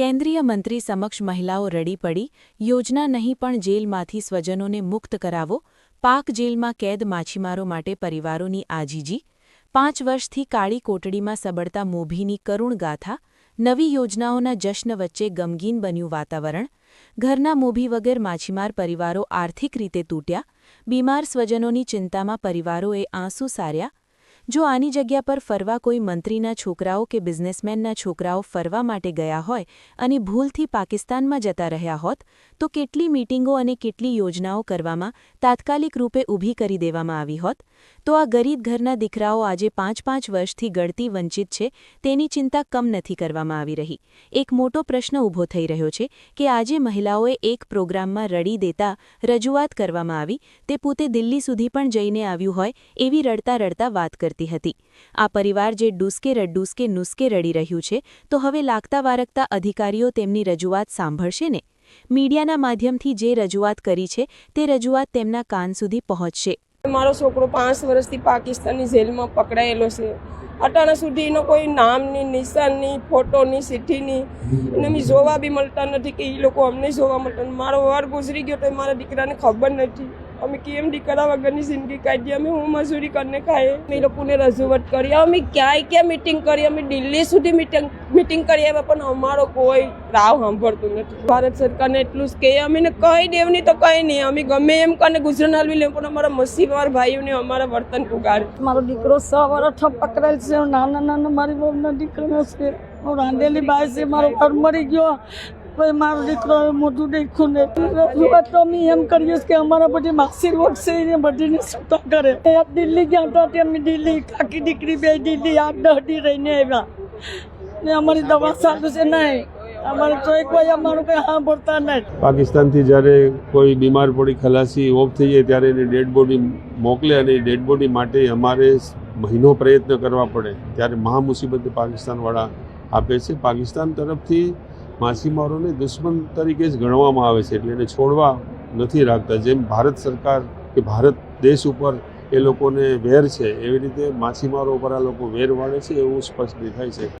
કેન્દ્રીય મંત્રી સમક્ષ મહિલાઓ રડી પડી, યોજના નહીં પણ જેલમાંથી સ્વજનોને મુક્ત કરાવો, પાક જેલમાં કેદ માછીમારો માટે પરિવારોની આજીજી, પાંચ વર્ષથી કાળી કોટડીમાં સબડતા મોભીની કરુણ ગાથા, નવી યોજનાઓના જશ્ન વચ્ચે ગમગીન બન્યું વાતાવરણ, ઘરના મોભી વગર માછીમાર પરિવારો આર્થિક રીતે તૂટ્યા, બીમાર સ્વજનોની ચિંતામાં પરિવારોએ આંસુ સાર્યા જો આની જગ્યા પર ફરવા કોઈ મંત્રીના છોકરાઓ કે બિઝનેસમેનના છોકરાઓ ફરવા માટે ગયા હોય અને ભૂલથી પાકિસ્તાનમાં જતા રહ્યા હોત, તો કેટલી મીટિંગો અને કેટલી યોજનાઓ કરવામાં તાત્કાલિક રૂપે ઊભી કરી દેવામાં આવી હોત? તો આ ગરીબ ઘરના દીકરાઓ આજે પાંચ પાંચ વર્ષથી ગળતી વંચિત છે, તેની ચિંતા કમ નથી કરવામાં આવી રહી. એક મોટો પ્રશ્ન ઊભો થઈ રહ્યો છે કે આજે મહિલાઓએ એક પ્રોગ્રામમાં રડી દેતા રજૂઆત કરવામાં આવી, તે પોતે દિલ્હી સુધી પણ જઈને આવ્યું હોય, એવી રડતા રડતા વાત કરતી હતી. આ પરિવાર જે ડૂસકે રડડૂસકે નુસકે રડી રહ્યું છે, તો હવે લાગતા વારકતા અધિકારીઓ તેમની રજૂઆત સાંભળશે ને? મીડિયાના માધ્યમથી જે રજૂઆત કરી છે, તે રજૂઆત તેમના કાન સુધી પહોંચશે. મારો છોકરો પાંચ વર્ષથી પાકિસ્તાનની જેલમાં પકડાયેલો છે. અટાણા સુધી એનો કોઈ નામની, નિશાનની, ફોટોની, સિટીની એને જોવા બી મળતા નથી કે એ લોકો અમને જોવા મળતા. મારો વાર ગુજરી ગયો તો મારા દીકરાને ખબર નથી. અમે કેમ દીકરા વગરની જિંદગી કાઢીએ અમે હું મજૂરી કરીને ખાઈએ એ લોકોને રજૂઆત કરી. અમે ક્યાંય ક્યાં મિટિંગ કરી. અમે દિલ્હી સુધી મિટિંગ મિટિંગ આવ્યા પણ અમારો કોઈ રાવ સાંભળતું નથી. ભારત સરકારને એટલું જ કહે, અમે કહી દેવની તો કંઈ નહીં. અમે ગમે એમ કરીને ગુજરાત હાલવી લે, પણ અમારા મસીવાર ભાઈઓને અમારા વર્તન ઉગાડે મારો દીકરો સો વર્ષ પકડેલ છે. નાના નાના, મારી બહુના દીકરો છે. હું રાંધેલી બાઈ છે. મારો ઘર મરી ગયો. પછી મારો દીકરો મોટું દેખ્યું ને. રજૂઆત તો અમે એમ કરીએ કે અમારા બધી માસી રોડ છે એને બધીને છૂટા કરે. દિલ્હી ગયા હતા તે અમે દિલ્હી કાકી દીકરી બે દિલ્હી આઠ દહડી રહીને આવ્યા. ને અમારી દવા સારું છે નહીં. અમારે તો એક કોઈ અમારું કંઈ સાંભળતા નહીં પાકિસ્તાનથી જ્યારે કોઈ બીમાર પડી, ખલાસી, ઓફ થઈ જાય ત્યારે એની ડેડ બોડી મોકલે અને એ ડેડ બોડી માટે અમારે મહિનો પ્રયત્ન કરવા પડે. ત્યારે મહા મુસીબત પાકિસ્તાનવાળા આપે છે. પાકિસ્તાન તરફથી માછીમારોને દુશ્મન તરીકે જ ગણવામાં આવે છે એટલે એને છોડવા નથી રાખતા. જેમ ભારત સરકાર કે ભારત દેશ ઉપર એ લોકોને વેર છે, એવી રીતે માછીમારો ઉપર આ લોકો વેર વાળે છે એવું સ્પષ્ટ દેખાય છે.